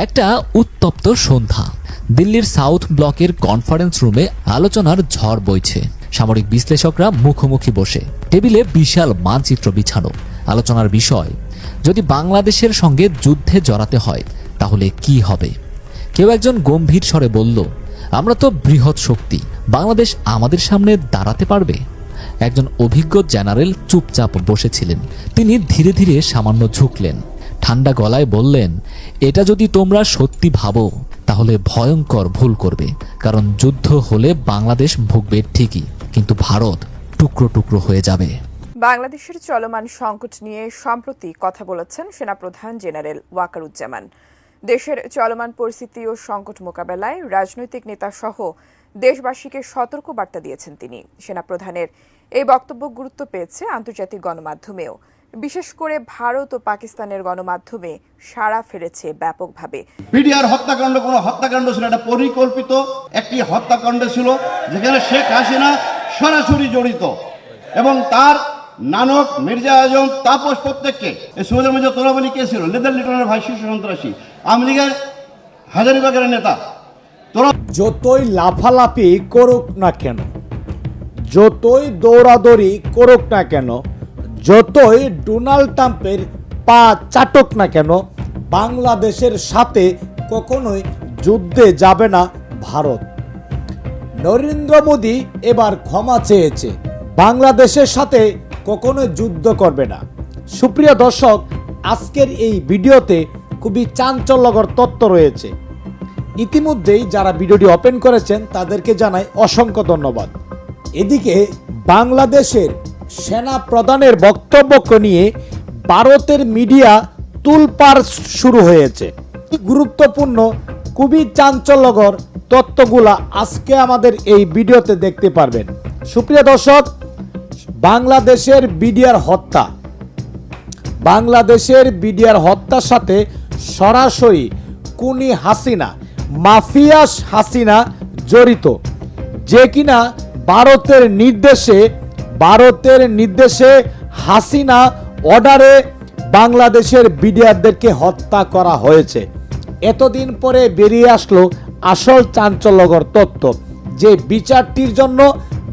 একটা উত্তপ্ত সন্ধ্যা। দিল্লির সাউথ ব্লকের কনফারেন্স রুমে আলোচনার ঝড় বইছে। সামরিক বিশ্লেষকরা মুখোমুখি বসে। টেবিলে বিশাল মানচিত্র বিছানো। আলোচনার বিষয়, যদি বাংলাদেশের সঙ্গে যুদ্ধে জড়াতে হয়, তাহলে কি হবে? কেউ একজন গম্ভীর স্বরে বলল, আমরা তো বৃহৎ শক্তি, বাংলাদেশ আমাদের সামনে দাঁড়াতে পারবে? একজন অভিজ্ঞ জেনারেল চুপচাপ বসেছিলেন। তিনি ধীরে ধীরে সামান্য ঝুঁকলেন। ঠান্ডা গলায় বললেন, এটা যদি তোমরা সত্যি ভাবো, তাহলে ভয়ঙ্কর ভুল করবে, কারণ যুদ্ধ হলে বাংলাদেশ ভুগবে ঠিকই, কিন্তু ভারত টুকরো টুকরো হয়ে যাবে। বাংলাদেশের চলমান সংকট নিয়ে সম্প্রতি কথা বলেছেন সেনাপ্রধান জেনারেল ওয়াকারুজ্জামান। দেশের চলমান পরিস্থিতি ও সংকট মোকাবেলায় রাজনৈতিক নেতা সহ দেশবাসীকে সতর্ক বার্তা দিয়েছেন তিনি। সেনাপ্রধানের এই বক্তব্য গুরুত্ব পেয়েছে আন্তর্জাতিক গণমাধ্যমেও। বিশেষ করে ভারত ও পাকিস্তানের গণমাধ্যমে সাড়া ফেলেছে ব্যাপকভাবে। পিডিআর হত্যাকাণ্ড কোনো হত্যাকাণ্ড ছিল এটা পরিকল্পিত একটি হত্যাকাণ্ড ছিল যেখানে শেখ হাসিনা সরাসরি জড়িত। এবং তার নানক মির্জা আজম তাপস প্রত্যেককে এই সুবেদের মধ্যে তোলাবানি কে ছিল? লেদার লিটনের ভাই শীর্ষ সন্ত্রাসী আওয়ামী লীগের হাজারিবাগের নেতা। যতই লাফালাফি করুক না কেন যতই দৌড়াদৌড়ি করুক না কেন যতই ডোনাল্ড ট্রাম্পের পা চাটক না কেন, বাংলাদেশের সাথে কখনোই যুদ্ধে যাবে না ভারত। নরেন্দ্র মোদী এবার ক্ষমা চেয়েছে, বাংলাদেশের সাথে কখনোই যুদ্ধ করবে না। সুপ্রিয় দর্শক, আজকের এই ভিডিওতে খুবই চাঞ্চল্যকর তথ্য রয়েছে। ইতিমধ্যেই যারা ভিডিওটি ওপেন করেছেন, তাদেরকে জানাই অসংখ্য ধন্যবাদ। এদিকে বাংলাদেশের সেনা প্রধানের বক্তব্যকে নিয়ে ভারতের মিডিয়া তুলপার শুরু হয়েছে। গুরুত্বপূর্ণ, খুবই চাঞ্চল্যকর তথ্যগুলা আজকে আমাদের এই ভিডিওতে দেখতে পারবেন। সুপ্রিয় দর্শক, বাংলাদেশের বিডিআর হত্যা। বাংলাদেশের বিডিআর হত্যার সাথে সরাসরি কুনি হাসিনা মাফিয়াস হাসিনা জড়িত। যে কিনা ভারতের নির্দেশে ভারতের নির্দেশে হাসিনা অর্ডারে বাংলাদেশের বিডিআরদেরকে হত্যা করা হয়েছে। এতদিন পরে বেরিয়ে আসলো আসল চাঞ্চল্যকর তথ্য যে বিচারটির জন্য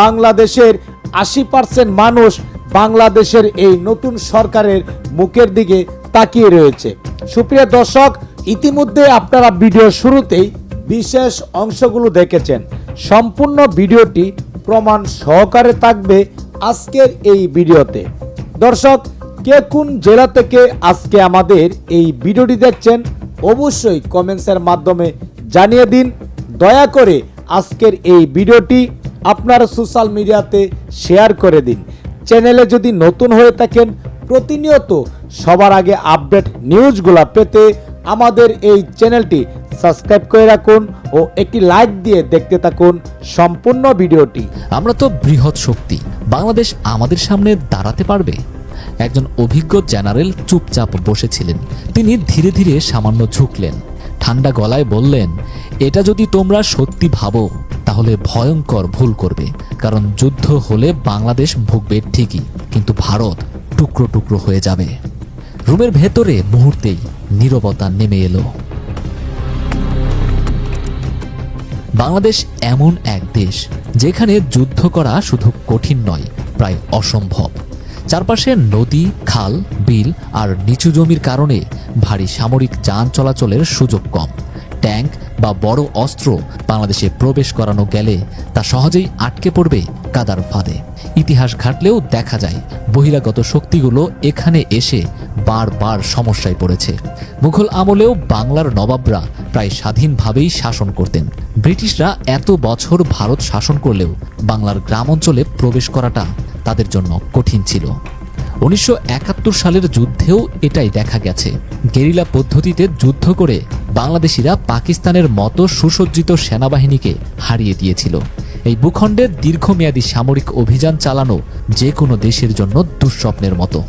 বাংলাদেশের আশি পার্সেন্ট মানুষ বাংলাদেশের এই নতুন সরকারের মুখের দিকে তাকিয়ে রয়েছে। সুপ্রিয় দর্শক, ইতিমধ্যে আপনারা ভিডিও শুরুতেই বিশেষ অংশগুলো দেখেছেন। সম্পূর্ণ ভিডিওটি প্রমাণ সহকারে থাকবে আজকের এই ভিডিওতে। দর্শক, কে কোন জেলা থেকে আজকে আমাদের এই ভিডিওটি দেখছেন, অবশ্যই কমেন্টসের মাধ্যমে জানিয়ে দিন। দয়া করে আজকের এই ভিডিওটি আপনার সোশ্যাল মিডিয়াতে শেয়ার করে দিন। চ্যানেলে যদি নতুন হয়ে থাকেন, প্রতিনিয়ত সবার আগে আপডেট নিউজগুলো পেতে আমাদের এই চ্যানেলটি সাবস্ক্রাইব করে রাখুন ও একটি লাইক দিয়ে দেখতে থাকুন সম্পূর্ণ ভিডিওটি। আমরা তো বৃহৎ শক্তি, বাংলাদেশ আমাদের সামনে দাঁড়াতে পারবে? একজন অভিজ্ঞ জেনারেল চুপচাপ বসেছিলেন। তিনি ধীরে ধীরে সামান্য ঝুঁকলেন। ঠান্ডা গলায় বললেন, এটা যদি তোমরা সত্যি ভাবো, তাহলে ভয়ঙ্কর ভুল করবে। কারণ যুদ্ধ হলে বাংলাদেশ ভুগবে ঠিকই, কিন্তু ভারত টুকরো টুকরো হয়ে যাবে। রুমের ভেতরে মুহূর্তেই নীরবতা নেমে এলো। বাংলাদেশ এমন এক দেশ যেখানে যুদ্ধ করা শুধু কঠিন নয়, প্রায় অসম্ভব। চারপাশে নদী, খাল, বিল আর নিচু জমির কারণে ভারী সামরিক যান চলাচলের সুযোগ কম। ট্যাঙ্ক বা বড় অস্ত্র বাংলাদেশে প্রবেশ করানো গেলে তা সহজেই আটকে পড়বে কাদার ফাঁদে। ইতিহাস ঘাটলেও দেখা যায়, বহিরাগত শক্তিগুলো এখানে এসে বারবার সমস্যায় পড়েছে। মুঘল আমলেও বাংলার নবাবরা প্রায় স্বাধীনভাবেই শাসন করতেন। ব্রিটিশরা এত বছর ভারত শাসন করলেও বাংলার গ্রাম অঞ্চলে প্রবেশ করাটা তাদের জন্য কঠিন ছিল। উনিশশো একাত্তর সালের যুদ্ধেও এটাই দেখা গেছে। গেরিলা পদ্ধতিতে যুদ্ধ করে বাংলাদেশিরা পাকিস্তানের মতো সুসজ্জিত সেনাবাহিনীকে হারিয়ে দিয়েছিল। এই ভূখণ্ডে দীর্ঘমেয়াদী সামরিক অভিযান চালানো যে কোনো দেশের জন্য দুঃস্বপ্নের মতো।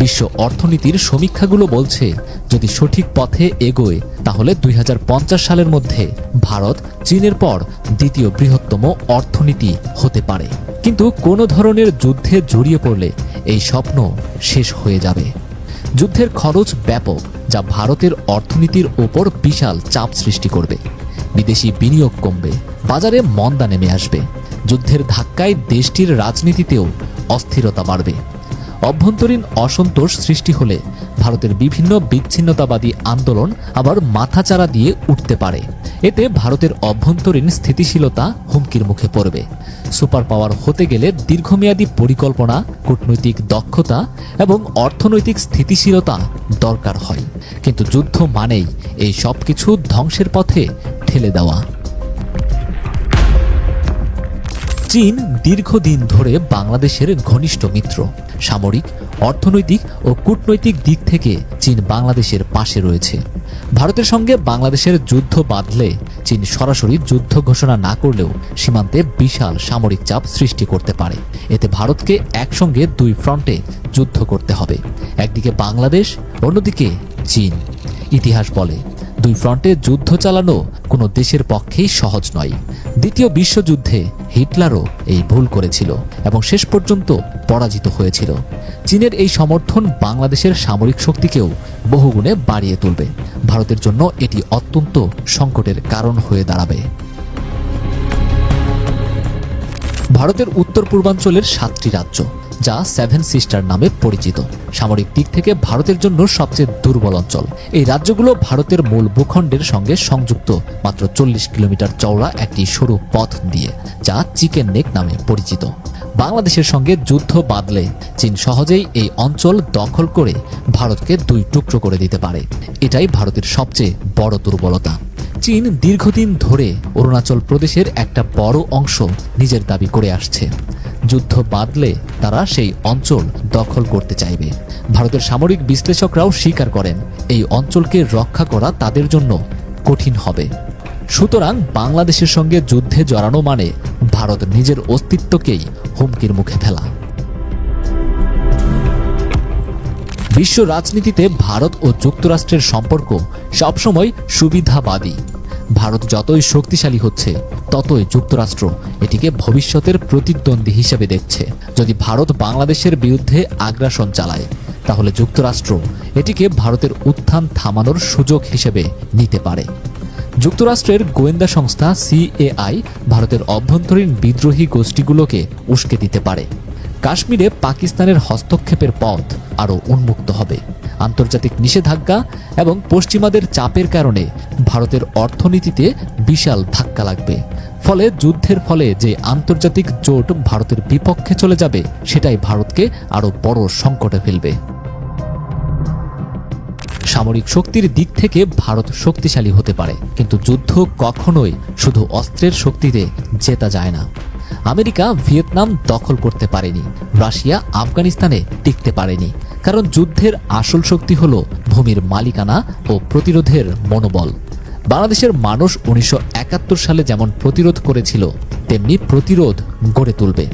বিশ্ব অর্থনীতির সমীক্ষাগুলো বলছে, যদি সঠিক পথে এগোয়, তাহলে দুই হাজার পঞ্চাশ সালের মধ্যে ভারত চীনের পর দ্বিতীয় বৃহত্তম অর্থনীতি হতে পারে। কিন্তু কোনো ধরনের যুদ্ধে জড়িয়ে পড়লে এই স্বপ্ন শেষ হয়ে যাবে। যুদ্ধের খরচ ব্যাপক, যা ভারতের অর্থনীতির ওপর বিশাল চাপ সৃষ্টি করবে। বিদেশি বিনিয়োগ কমবে, বাজারে মন্দা নেমে আসবে। যুদ্ধের ধাক্কায় দেশটির রাজনীতিতেও অস্থিরতা বাড়বে। অভ্যন্তরীণ অসন্তোষ সৃষ্টি হলে ভারতের বিভিন্ন বিচ্ছিন্নতাবাদী আন্দোলন আবার মাথাচাড়া দিয়ে উঠতে পারে। এতে ভারতের অভ্যন্তরীণ স্থিতিশীলতা হুমকির মুখে পড়বে। সুপার পাওয়ার হতে গেলে দীর্ঘমেয়াদী পরিকল্পনা, কূটনৈতিক দক্ষতা এবং অর্থনৈতিক স্থিতিশীলতা দরকার হয়। কিন্তু যুদ্ধ মানেই এই সব কিছু ধ্বংসের পথে ঠেলে দেওয়া। চীন দীর্ঘদিন ধরে বাংলাদেশের ঘনিষ্ঠ মিত্র। সামরিক, অর্থনৈতিক ও কূটনৈতিক দিক থেকে চীন বাংলাদেশের পাশে রয়েছে। ভারতের সঙ্গে বাংলাদেশের যুদ্ধ বাঁধলে চীন সরাসরি যুদ্ধ ঘোষণা না করলেও সীমান্তে বিশাল সামরিক চাপ সৃষ্টি করতে পারে। এতে ভারতকে একসঙ্গে দুই ফ্রন্টে যুদ্ধ করতে হবে। একদিকে বাংলাদেশ, অন্যদিকে চীন। ইতিহাস বলে দুই ফ্রন্টে যুদ্ধ চালানো কোনো দেশের পক্ষেই সহজ নয়। দ্বিতীয় বিশ্বযুদ্ধে হিটলারও এই ভুল করেছিল এবং শেষ পর্যন্ত পরাজিত হয়েছিল। চীনের এই সমর্থন বাংলাদেশের সামরিক শক্তিকেও বহুগুণে বাড়িয়ে তুলবে। ভারতের জন্য এটি অত্যন্ত সংকটের কারণ হয়ে দাঁড়াবে। ভারতের উত্তর পূর্বাঞ্চলের সাতটি রাজ্য যা সেভেন সিস্টার নামে পরিচিত। সামরিক দিক থেকে ভারতের জন্য সবচেয়ে দুর্বল অঞ্চল। এই রাজ্যগুলো ভারতের মূল ভূখণ্ডের সঙ্গে সংযুক্ত, মাত্র চল্লিশ কিলোমিটার চওড়া একটি সরু পথ দিয়ে, যা চিকেন নেক নামে পরিচিত। বাংলাদেশের সঙ্গে যুদ্ধ বাঁধলে, চীন সহজেই এই অঞ্চল দখল করে ভারতকে দুই টুকরো করে দিতে পারে। এটাই ভারতের সবচেয়ে বড় দুর্বলতা। চীন দীর্ঘদিন ধরে অরুণাচল প্রদেশের একটা বড় অংশ নিজের দাবি করে আসছে। যুদ্ধ বাদলে তারা সেই অঞ্চল দখল করতে চাইবে। ভারতের সামরিক বিশ্লেষকরাও স্বীকার করেন, এই অঞ্চলকে রক্ষা করা তাদের জন্য কঠিন হবে। সুতরাং বাংলাদেশের সঙ্গে যুদ্ধে জড়ানো মানে ভারত নিজের অস্তিত্বকেই হুমকির মুখে ফেলা। বিশ্ব রাজনীতিতে ভারত ও যুক্তরাষ্ট্রের সম্পর্ক সবসময় সুবিধাবাদী। ভারত যতই শক্তিশালী হচ্ছে, ততই যুক্তরাষ্ট্র এটিকে ভবিষ্যতের প্রতিদ্বন্দ্বী হিসেবে দেখছে। যদি ভারত বাংলাদেশের বিরুদ্ধে আগ্রাসন চালায়, তাহলে যুক্তরাষ্ট্র এটিকে ভারতের উত্থান থামানোর সুযোগ হিসেবে নিতে পারে। যুক্তরাষ্ট্রের গোয়েন্দা সংস্থা সিএআই ভারতের অভ্যন্তরীণ বিদ্রোহী গোষ্ঠীগুলোকে উস্কে দিতে পারে। কাশ্মীরে পাকিস্তানের হস্তক্ষেপের পথ আরও উন্মুক্ত হবে। আন্তর্জাতিক নিষেধাজ্ঞা এবং পশ্চিমাদের চাপের কারণে ভারতের অর্থনীতিতে বিশাল ধাক্কা লাগবে। ফলে যুদ্ধের ফলে যে আন্তর্জাতিক জোট ভারতের বিপক্ষে চলে যাবে, সেটাই ভারতকে আরও বড় সংকটে ফেলবে। সামরিক শক্তির দিক থেকে ভারত শক্তিশালী হতে পারে, কিন্তু যুদ্ধ কখনোই শুধু অস্ত্রের শক্তিতে জেতা যায় না। আমেরিকা ভিয়েতনাম দখল করতে পারেনি। রাশিয়া আফগানিস্তানে টিকতে পারেনি। কারণ যুদ্ধের আসল শক্তি হল ভূমির মালিকানা ও প্রতিরোধের মনোবল। বাংলাদেশের মানুষ উনিশশো একাত্তর সালে যেমন প্রতিরোধ করেছিল, তেমনি প্রতিরোধ গড়ে তুলবে।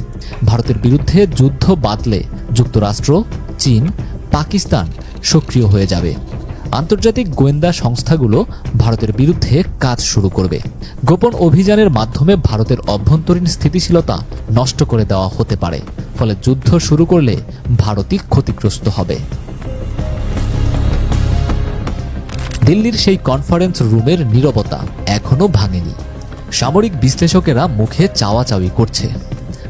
ভারতের বিরুদ্ধে যুদ্ধ বাতলে যুক্তরাষ্ট্র, চীন, পাকিস্তান সক্রিয় হয়ে যাবে। আন্তর্জাতিক গোয়েন্দা সংস্থাগুলো ভারতের বিরুদ্ধে কাজ শুরু করবে। গোপন অভিযানের মাধ্যমে ভারতের অভ্যন্তরীণ স্থিতিশীলতা নষ্ট করে দেওয়া হতে পারে। ফলে যুদ্ধ শুরু করলে ভারতই ক্ষতিগ্রস্ত হবে। দিল্লির সেই কনফারেন্স রুমের নীরবতা এখনও ভাঙেনি। সামরিক বিশ্লেষকেরা মুখে চাওয়াচাওয়ি করছে।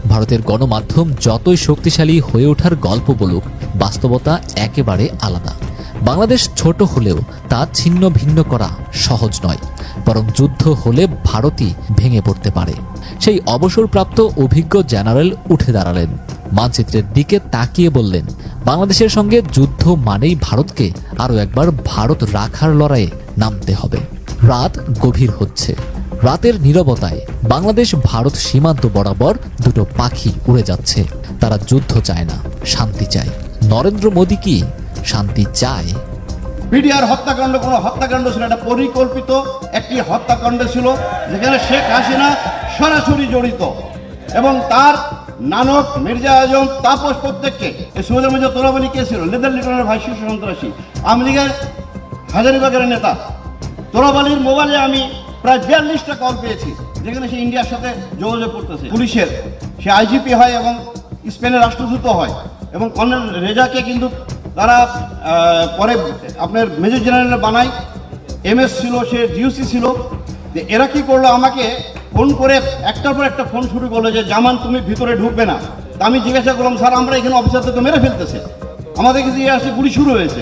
ভারতের গণমাধ্যম যতই শক্তিশালী হয়ে ওঠার গল্প বলুক, বাস্তবতা একেবারে আলাদা। বাংলাদেশ ছোট হলেও তা ছিন্ন ভিন্ন করা সহজ নয়, বরং যুদ্ধ হলে ভারতই ভেঙে পড়তে পারে। সেই অবসরপ্রাপ্ত অভিজ্ঞ জেনারেল উঠে দাঁড়ালেন। মানচিত্রের দিকে তাকিয়ে বললেন, বাংলাদেশের সঙ্গে যুদ্ধ মানেই ভারতকে আরও একবার ভারত রাখার লড়াইয়ে নামতে হবে। রাত গভীর হচ্ছে। রাতের নীরবতায় বাংলাদেশ ভারত সীমান্ত বরাবর দুটো পাখি উড়ে যাচ্ছে। তারা যুদ্ধ চায় না, শান্তি চায়। নরেন্দ্র মোদী কি শান্তি চায়। পিডিআর হত্যাকাণ্ড, কোনো হত্যাকাণ্ড ছিল এটা পরিকল্পিত একটি হত্যাকাণ্ড ছিল, যেখানে শেখ হাসিনা সরাসরি জড়িত। এবং তার নানক মির্জা আজম তাপস প্রত্যেককে, এই সুবিধার মধ্যে তোলাবলি কে ছিল? লেদার লিটনের ভাই, শীর্ষ সন্ত্রাসী। আওয়ামী লীগের হাজারিবাগের নেতা। তোলাবালির মোবাইলে আমি প্রায় বিয়াল্লিশটা কল পেয়েছি, যেখানে সে ইন্ডিয়ার সাথে যোগাযোগ করতেছে। পুলিশের, সে আইজিপি হয় এবং স্পেনের রাষ্ট্রদূত হয়, এবং কর্নেল রেজাকে কিন্তু তারা পরে আপনার মেজর জেনারেল বানায়, এমএস ছিল, সে জিওসি ছিল, যে এরা কি করল, আমাকে ফোন করে একটার পর একটা ফোন শুরু করল যে, জামান, তুমি ভিতরে ঢুকবে না। আমি জিজ্ঞাসা করলাম, স্যার, আমরা এখানে অফিসারদের তো মেরে ফেলতেছে। আমাদের কিন্তু আসছে গুলি শুরু হয়েছে।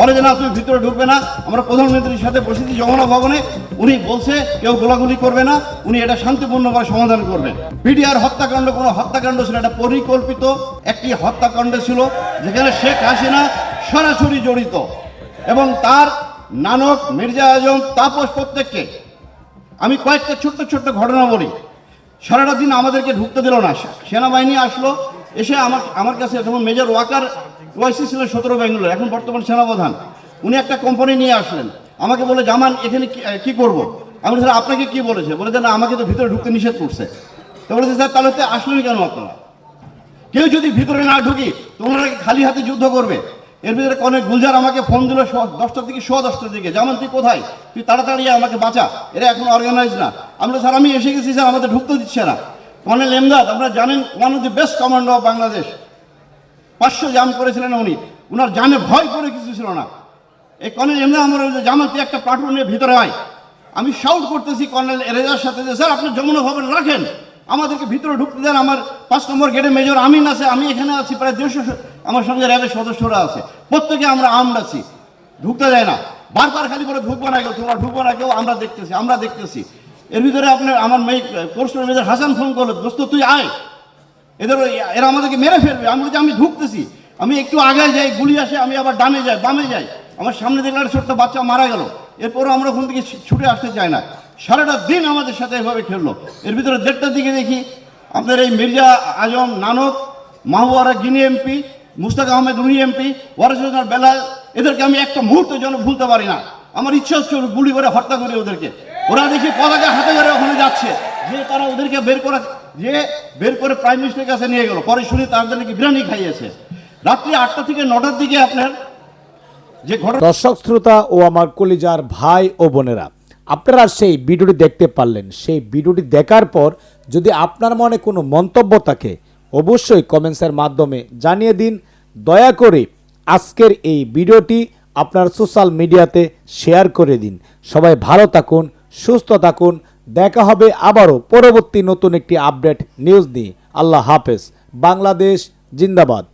বলে যে, না, তুমি ভিতরে ঢুকবে না। আমরা প্রধানমন্ত্রীর সাথে বসেছি যমুনা ভবনে। উনি বলছে, কেউ গোলাগুলি করবে না। উনি এটা শান্তিপূর্ণভাবে সমাধান করবেন। বিডিআর হত্যাকাণ্ড, কোনো হত্যাকাণ্ড ছিল এটা পরিকল্পিত একটি হত্যাকাণ্ড ছিল, যেখানে শেখ হাসিনা সরাসরি জড়িত এবং তার নানক মির্জা আজম তাপস প্রত্যেককে। আমি কয়েকটা ছোট্ট ছোট্ট ঘটনা বলি। সারাটা দিন আমাদেরকে ঢুকতে দিল না। সেনাবাহিনী আসলো এসে আমার আমার কাছে তখন মেজর ওয়াকার ওয়াইসি ছিলেন সতেরো ব্যাঙ্গালোর এখন বর্তমান সেনাপ্রধান। উনি একটা কোম্পানি নিয়ে আসলেন। আমাকে বলে জামান এখানে কি- করব? আমি স্যার আপনাকে কি বলেছে? বলে না আমাকে তো ভিতরে ঢুকতে নিষেধ করছে। তো বলেছে স্যার তাহলে তো আসলেন কেন আপনারা? কেউ যদি ভিতরে না ঢুকি তোমরা খালি হাতে যুদ্ধ করবে? এর ভিতরে অনেক গুলজার আমাকে ফোন দিল দশটার দিকে শো দশটার দিকে। যেমন তুই কোথায়? তুই তাড়াতাড়ি আমাকে বাঁচা। এরা এখন অর্গানাইজ না। আমি বললাম, স্যার আমি এসে গেছি স্যার আমাদের ঢুকতে দিচ্ছে না। কর্নেল এমদাদ আপনারা জানেন one of the best commander of Bangladesh পাঁচশো জাম করেছিলেন উনি। উনার জানে ভয় করে কিছু ছিল না। এই কর্নেল এমদাদ আমার জামাল একটা নিয়ে ভিতরে হয় আমি শাউট করতেছি কর্নেল এরেজার সাথে যে, স্যার, আপনি যমুনা ভবন রাখেন। আমাদেরকে ভিতরে ঢুকতে দেন। আমার পাঁচ নম্বর গেটে মেজর আমিন আছে। আমি এখানে আছি, প্রায় দেড়শো আমার সঙ্গে র্যাবের সদস্যরা আছে। প্রত্যেকে আমরা আর্মড আছি। ঢুকতে দেয় না। বারবার খালি করে ঢুকবো না কেউ, তোমরা ঢুকবো না কেউ, আমরা দেখতেছি আমরা দেখতেছি। এর ভিতরে আপনার আমার মেয়ে কোর্স মেজর হাসান ফোন করল, দোস্ত, তুই আয়। এদের এরা আমাদেরকে মেরে ফেলবে। আমি বলছি, আমি ঢুকতেছি। আমি একটু আগে যাই, গুলি আসে, আমি আবার ডানে যাই, বামে যাই। আমার সামনে দেখলাম একটা ছোট্ট বাচ্চা মারা গেল। এরপরও আমরা ওখান থেকে ছুটে আসতে চাই না। সারাটা দিন আমাদের সাথে এভাবে খেললো। এর ভিতরে দেড়টার দিকে দেখি, আপনার এই মির্জা আজম নানক মাহবুয়ারা গিনি এমপি, মুস্তাক আহমেদ উনি এমপি ওয়ারসুদ্দার বেলাল, এদেরকে আমি একটা মুহূর্তের জন্য ভুলতে পারি না। আমার ইচ্ছা হচ্ছে গুলি করে হত্যা করি ওদেরকে। ওরা দেখি পতাকা হাতে করে ওখানে যাচ্ছে। যে তারা ওদেরকে বের করে, যে বের করে প্রাইম মিনিস্টারের কাছে নিয়ে গেল। পরে শুনি তাদের নাকি বিরিয়ানি খাইয়েছে। রাত্রি আটটা থেকে নটার দিকে আপনার যে ঘটনা দর্শক, শ্রোতা ও আমার কলিজার ভাই ও বোনেরা, আপনারা সেই ভিডিওটি দেখতে পারলেন। সেই ভিডিওটি দেখার পর যদি আপনার মনে কোনো মন্তব্য থাকে, অবশ্যই কমেন্টসের মাধ্যমে জানিয়ে দিন। দয়া করে আজকের এই ভিডিওটি আপনার সোশ্যাল মিডিয়াতে শেয়ার করে দিন। সবাই ভালো থাকুন সুস্থ থাকুন। দেখা হবে আবারও পরবর্তী নতুন একটি আপডেট নিউজ দিয়ে আল্লাহ হাফেজ। বাংলাদেশ জিন্দাবাদ।